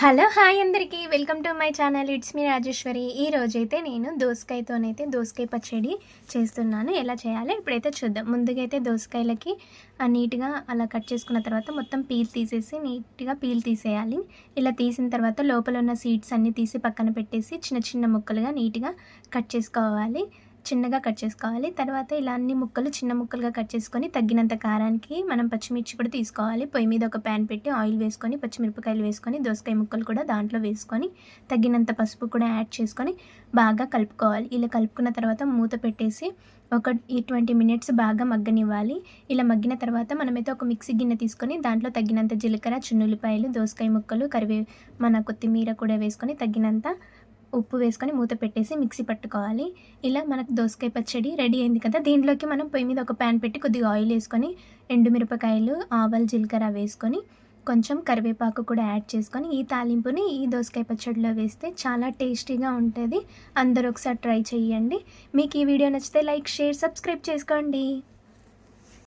Hello hi అందరికీ. Welcome to my channel. It's me Rajeshwari. ఈ రోజైతే నేను దోసకాయతోనైతే దోసకాయ పచ్చడి చేస్తున్నాను. ఎలా చేయాలో ఇప్పుడైతే చూద్దాం. ముందుగా అయితే దోసకాయలకి నీట్గా అలా కట్ చేసుకున్న తర్వాత మొత్తం పీల్ తీసేసి నీట్గా పీల్ తీసేయాలి. ఇలా తీసిన తర్వాత లోపల ఉన్న సీడ్స్ అన్నీ తీసి పక్కన పెట్టేసి చిన్న చిన్న ముక్కలుగా నీట్గా కట్ చేసుకోవాలి. చిన్నగా కట్ చేసుకోవాలి. తర్వాత ఇలా అన్ని ముక్కలు చిన్న ముక్కలుగా కట్ చేసుకొని తగ్గినంత కారానికి మనం పచ్చిమిర్చి కూడా తీసుకోవాలి. పొయ్యి మీద ఒక ప్యాన్ పెట్టి ఆయిల్ వేసుకొని పచ్చిమిరపకాయలు వేసుకొని దోసకాయ ముక్కలు కూడా దాంట్లో వేసుకొని తగినంత పసుపు కూడా యాడ్ చేసుకొని బాగా కలుపుకోవాలి. ఇలా కలుపుకున్న తర్వాత మూత పెట్టేసి ఒక ఈ ట్వంటీ మినిట్స్ బాగా మగ్గనివ్వాలి. ఇలా మగ్గిన తర్వాత మనమైతే ఒక మిక్సీ గిన్నె తీసుకొని దాంట్లో తగినంత జీలకర్ర చున్నుల్లిపాయలు దోసకాయ ముక్కలు కరివే మన కొత్తిమీర కూడా వేసుకొని తగినంత ఉప్పు వేసుకొని మూత పెట్టేసి మిక్సీ పట్టుకోవాలి. ఇలా మనకు దోసకాయ పచ్చడి రెడీ అయింది కదా దీంట్లోకి మనం పొయ్యి మీద ఒక ప్యాన్ పెట్టి కొద్దిగా ఆయిల్ వేసుకొని ఎండుమిరపకాయలు ఆవాలు జీలకర్ర వేసుకొని కొంచెం కరివేపాకు కూడా యాడ్ చేసుకొని ఈ తాలింపుని ఈ దోసకాయ పచ్చడిలో వేస్తే చాలా టేస్టీగా ఉంటుంది. అందరూ ఒకసారి ట్రై చేయండి మీకు ఈ వీడియో నచ్చితే లైక్ షేర్ సబ్స్క్రైబ్ చేసుకోండి.